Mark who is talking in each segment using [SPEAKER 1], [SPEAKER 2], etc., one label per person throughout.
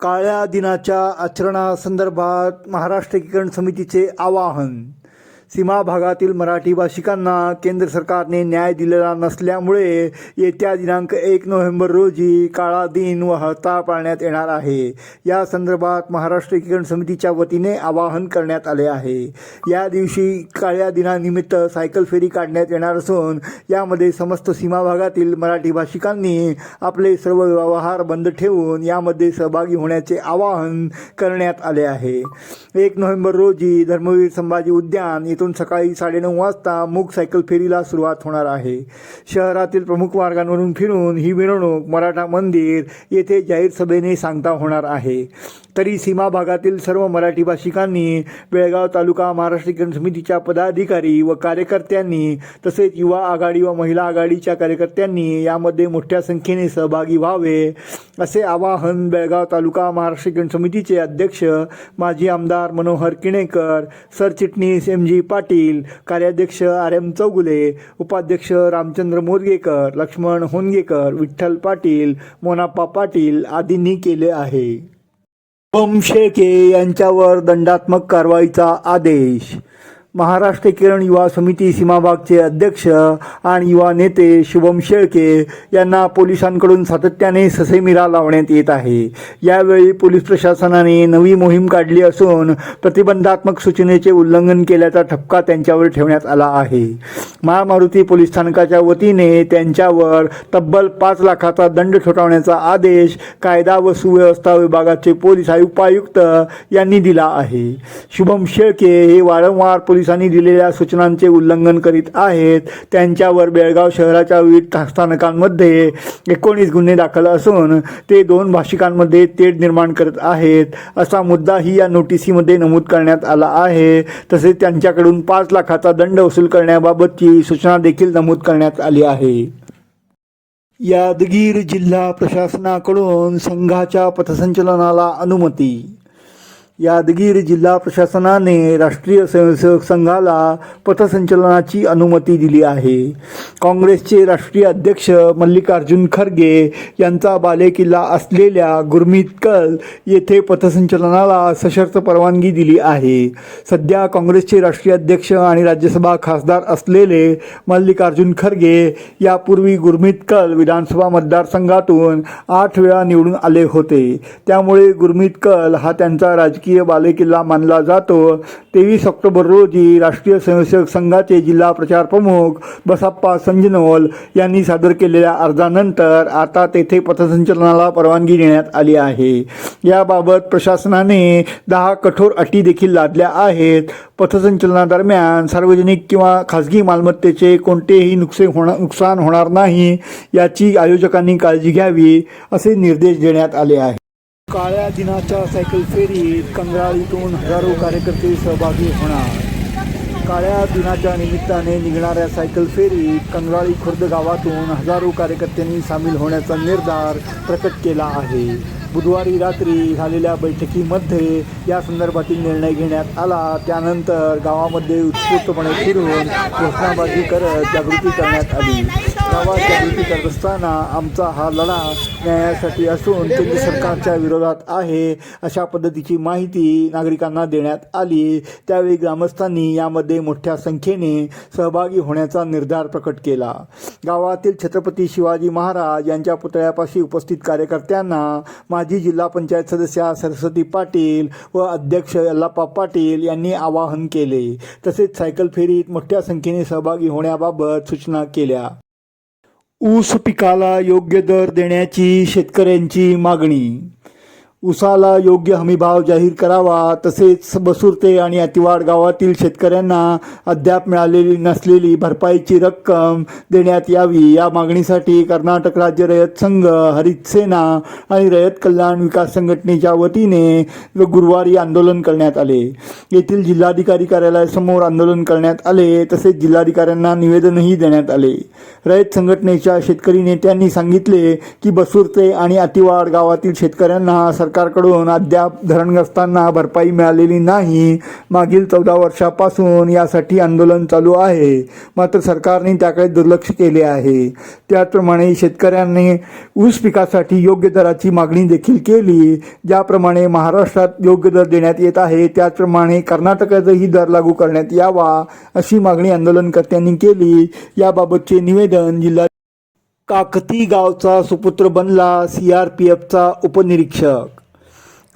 [SPEAKER 1] काळ्या दिनाच्या आचरणासंदर्भात महाराष्ट्र एकीकरण समितीचे आवाहन. सीमा भागातील मराठी भाषिकांना केंद्र सरकारने न्याय दिलेला नसल्यामुळे येत्या दिनांक एक नोव्हेंबर रोजी काळा दिन व हळताळ पाळण्यात येणार आहे. या संदर्भात महाराष्ट्र एकीकरण समितीच्या वतीने आवाहन करण्यात आले आहे. या दिवशी काळ्या दिनानिमित्त सायकल फेरी काढण्यात येणार असून यामध्ये समस्त सीमा भागातील मराठी भाषिकांनी आपले सर्व व्यवहार बंद ठेवून यामध्ये सहभागी होण्याचे आवाहन करण्यात आले आहे. एक नोव्हेंबर रोजी धर्मवीर संभाजी उद्यान तिथून सकाळी साडेनऊ वाजता मूक सायकल फेरीला सुरुवात होणार आहे. शहरातील प्रमुख मार्गांवरून फिरून ही मिरवणूक मराठा मंदिर येथे जाहीर सभेने सांगता होणार आहे. तरी सीमा भागातील सर्व मराठी भाषिकांनी बेळगाव तालुका महाराष्ट्रीकरण समितीच्या पदाधिकारी व कार्यकर्त्यांनी तसेच युवा आघाडी व महिला आघाडीच्या कार्यकर्त्यांनी यामध्ये मोठ्या संख्येने सहभागी व्हावे असे आवाहन बेळगाव तालुका महाराष्ट्रीकरण समितीचे अध्यक्ष माजी आमदार मनोहर किणेकर सरचिटणीस एम जी पाटील कार्याध्यक्ष आर एम चौगुले उपाध्यक्ष रामचंद्र मोरगेकर लक्ष्मण होनगेकर विठ्ठल पाटील मोनाप्पा पाटील आदींनी केले आहे. ओम शेळके यांच्यावर दंडात्मक कारवाईचा आदेश महाराष्ट्र किरण युवा समिती सीमाभागचे अध्यक्ष आणि युवा नेते शुभम शेळके यांना पोलिसांकडून सातत्याने ससेमिरा लावण्यात येत आहे. यावेळी पोलीस प्रशासनाने नवी मोहीम काढली असून प्रतिबंधात्मक सूचनेचे उल्लंघन केल्याचा ठपका त्यांच्यावर ठेवण्यात आला आहे. महामारुती पोलीस स्थानकाच्या वतीने त्यांच्यावर तब्बल पाच लाखाचा दंड ठोठावण्याचा आदेश कायदा व सुव्यवस्था विभागाचे पोलीस उपायुक्त यांनी दिला आहे. शुभम शेळके हे वारंवार पोलिसांनी दिलेल्या सूचनांचे उल्लंघन करीत आहेत. त्यांच्यावर बेळगाव शहराच्या विविध स्थानकांमध्ये एकोणीस गुन्हे दाखल असून ते दोन भाषिकांमध्ये तेढ निर्माण करत आहेत. असा मुद्दाही या नोटिसीमध्ये नमूद करण्यात आला आहे. तसेच त्यांच्याकडून पाच लाखाचा दंड वसूल करण्याबाबतची सूचना देखील नमूद करण्यात आली आहे. यादगीर जिल्हा प्रशासनाकडून संघाच्या पथसंचलनाला अनुमती यादगीर जिल्हा प्रशासनाने राष्ट्रीय स्वयंसेवक संघाला पथसंचलनाची अनुमती दिली आहे. काँग्रेसचे राष्ट्रीय अध्यक्ष मल्लिकार्जुन खरगे यांचा बालेकिल्ला असलेल्या गुरमीत कल येथे पथसंचलनाला सशर्त परवानगी दिली आहे. सध्या काँग्रेसचे राष्ट्रीय अध्यक्ष आणि राज्यसभा खासदार असलेले मल्लिकार्जुन खरगे यापूर्वी गुरमीत कल विधानसभा मतदारसंघातून आठ वेळा निवडून आले होते. त्यामुळे गुरमीत कल हा त्यांचा राजकीय बालेकिल्ला मानला जातो. तेवीस ऑक्टोबर रोजी राष्ट्रीय स्वयंसेवक संघाचे जिल्हा प्रचार प्रमुख बसाप्पा संजनोल यांनी सादर केलेल्या अर्जानंतर आता तेथे पथसंचलनाला परवानगी देण्यात आली आहे. याबाबत प्रशासनाने दहा कठोर अटी देखील लादल्या आहेत. पथसंचलनादरम्यान सार्वजनिक किंवा खाजगी मालमत्तेचे कोणतेही नुकसे होणार नुकसान होणार नाही याची आयोजकांनी काळजी घ्यावी असे निर्देश देण्यात आले आहेत. काळ्या दिनाच्या सायकल फेरीत कंगराळीतून हजारो कार्यकर्ते सहभागी होणार. काळ्या दिनाच्या निमित्ताने निघणाऱ्या सायकल फेरीत कंगराळी खुर्द गावातून हजारो कार्यकर्त्यांनी सामील होण्याचा निर्धार प्रकट केला आहे. बुधवारी रात्री झालेल्या बैठकीमध्ये या संदर्भातील निर्णय घेण्यात आला. त्यानंतर गावामध्ये उत्स्फूर्तपणे फिरून घोषणाबाजी करत जागृती करण्यात आली. प्रवास जागृती करत असताना आमचा हा लढा न्यायासाठी असून केंद्र सरकारच्या विरोधात आहे अशा पद्धतीची माहिती नागरिकांना देण्यात आली. त्यावेळी ग्रामस्थांनी यामध्ये मोठ्या संख्येने सहभागी होण्याचा निर्धार प्रकट केला. गावातील छत्रपती शिवाजी महाराज यांच्या पुतळ्यापाशी उपस्थित कार्यकर्त्यांना माजी जिल्हा पंचायत सदस्या सरस्वती पाटील व अध्यक्ष यल्लाप्पा पाटील यांनी आवाहन केले. तसेच सायकल फेरीत मोठ्या संख्येने सहभागी होण्याबाबत सूचना केल्या. ऊस पिकाला योग्य दर देण्याची शेतकऱ्यांची मागणी उसाला योग्य हमीभाव जाहीर करावा. तसेच बसुर्ते आणि अतिवाड गावातील शेतकऱ्यांना अद्याप मिळालेली नसलेली भरपाईची रक्कम देण्यात यावी. या मागणीसाठी कर्नाटक राज्य रयत संघ हरित सेना आणि रयत कल्याण विकास संघटनेच्या वतीने गुरुवारी आंदोलन करण्यात आले. येथील जिल्हाधिकारी कार्यालयासमोर आंदोलन करण्यात आले. तसेच जिल्हाधिकाऱ्यांना निवेदनही देण्यात आले. रयत संघटनेच्या शेतकरी नेत्यांनी सांगितले की बसुर्ते आणि अतिवाड गावातील शेतकऱ्यांना सरकारकडून अद्याप धरणग्रस्तांना भरपाई मिळालेली नाही. मागील चौदा वर्षापासून यासाठी आंदोलन चालू आहे. मात्र सरकारने त्याकडे दुर्लक्ष केले आहे. त्याचप्रमाणे शेतकऱ्यांनी ऊस पिकासाठी योग्य दराची मागणी देखील केली. ज्याप्रमाणे महाराष्ट्रात योग्य दर देण्यात येत आहे त्याचप्रमाणे कर्नाटकातही दर लागू करण्यात यावा अशी मागणी आंदोलनकर्त्यांनी केली. याबाबतचे निवेदन जिल्हा काकती गावचा सुपुत्र बनला सी आर पी एफचा उपनिरीक्षक.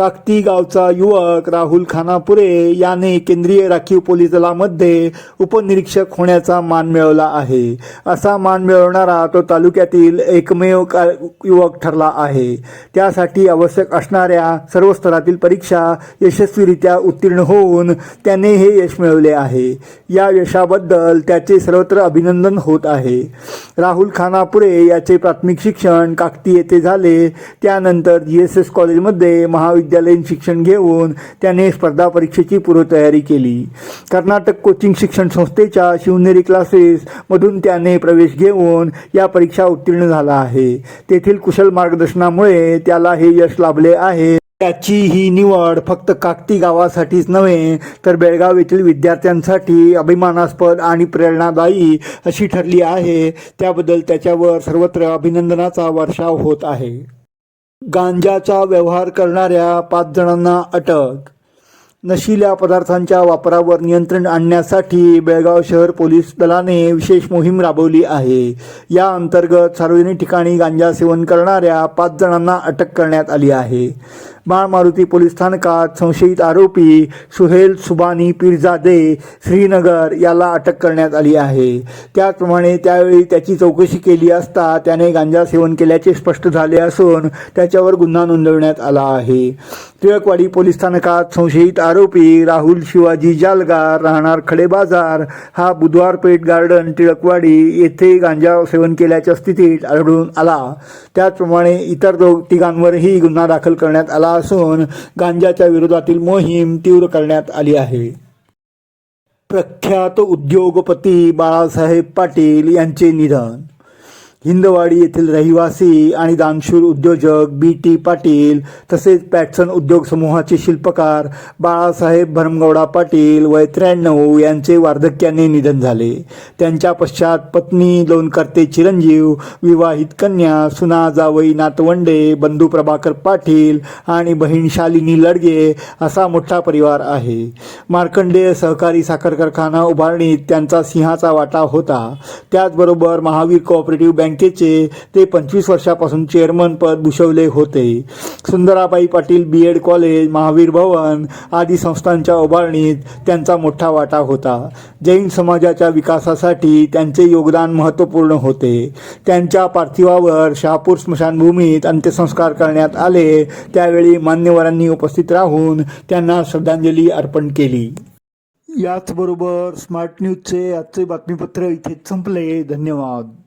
[SPEAKER 1] काकती गावचा युवक राहुल खानापुरे याने केंद्रीय राखीव पोलीस दलामध्ये उपनिरीक्षक होण्याचा मान मिळवला आहे. असा मान मिळवणारा तो तालुक्यातील एकमेव का युवक ठरला आहे. त्यासाठी आवश्यक असणाऱ्या सर्व स्तरातील परीक्षा यशस्वीरित्या उत्तीर्ण होऊन त्याने हे यश मिळवले आहे. या यशाबद्दल त्याचे सर्वत्र अभिनंदन होत आहे. राहुल खानापुरे याचे प्राथमिक शिक्षण काकती येथे झाले. त्यानंतर जी एस एस कॉलेजमध्ये महाविद्यालयीन शिक्षण घेऊन त्याने स्पर्धा परीक्षेची पूर्वतयारी केली. कर्नाटक कोचिंग शिक्षण संस्थेच्या शिवनेरी क्लासेसमधून त्याने प्रवेश घेऊन या परीक्षा उत्तीर्ण झाला आहे. तेथील कुशल मार्गदर्शनामुळे त्याला हे यश लाभले आहे. त्याची ही निवड फक्त काकती गावासाठीच नव्हे तर बेळगाव येथील विद्यार्थ्यांसाठी अभिमानास्पद आणि प्रेरणादायी अशी ठरली आहे. त्याबद्दल त्याच्यावर सर्वत्र अभिनंदनाचा वर्षाव होत आहे. गांजाचा व्यवहार करणाऱ्या पाच जणांना अटक. नशिल्या पदार्थांच्या वापरावर नियंत्रण आणण्यासाठी बेळगाव शहर पोलीस दलाने विशेष मोहीम राबवली आहे. या अंतर्गत सार्वजनिक ठिकाणी गांजा सेवन करणाऱ्या पाच जणांना अटक करण्यात आली आहे. बाळ मारुती पोलीस स्थानकात संशयित आरोपी सुहेल सुबानी पिरजादे श्रीनगर याला अटक करण्यात आली आहे. त्याचप्रमाणे त्यावेळी त्याची चौकशी केली असता त्याने गांजा सेवन केल्याचे स्पष्ट झाले असून त्याच्यावर गुन्हा नोंदवण्यात आला आहे. टिळकवाडी पोलीस स्थानकात संशयित आरोपी राहुल शिवाजी जालगार राहणार खडे बाजार हा बुधवार पेठ गार्डन टिळकवाडी येथे गांजा सेवन केल्याच्या स्थितीत आढळून आला. त्याचप्रमाणे इतर दोघ तिघांवरही गुन्हा दाखल करण्यात आला असून गांजाच्या विरोधातील मोहीम तीव्र करण्यात आली आहे. प्रख्यात उद्योगपती बाळासाहेब पाटील यांचे निधन हिंदवाडी येथील रहिवासी आणि दानशूर उद्योजक बी टी पाटील तसेच पॅटसन उद्योग समूहाचे शिल्पकार बाळासाहेब भरमगौडा पाटील वय त्र्याण्णव यांचे वार्धक्याने निधन झाले. त्यांच्या पश्चात पत्नी लोणकर्ते चिरंजीव विवाहित कन्या सुना जावई नातवंडे बंधू प्रभाकर पाटील आणि बहीण शालिनी लडगे असा मोठा परिवार आहे. मार्कंडेय सहकारी साखर कारखाना उभारणीत त्यांचा सिंहाचा वाटा होता. त्याचबरोबर महावीर कोऑपरेटिव्ह बँकेचे ते पंचवीस वर्षापासून चेअरमन पद भूषवले होते. Sundarabai Patil B Ed college Mahavir Bhavan आदी संस्थांच्या उभारणीत त्यांचा मोठा वाटा होता. जैन समाजाच्या विकासासाठी त्यांचे योगदान महत्त्वपूर्ण होते. त्यांच्या पार्थिवावर शहापूर स्मशानभूमीत अंत्यसंस्कार करण्यात आले. त्यावेळी मान्यवरांनी उपस्थित राहून त्यांना श्रद्धांजली अर्पण केली. याचबरोबर स्मार्ट न्यूजचे आजचे बातमीपत्र इथे संपले. धन्यवाद.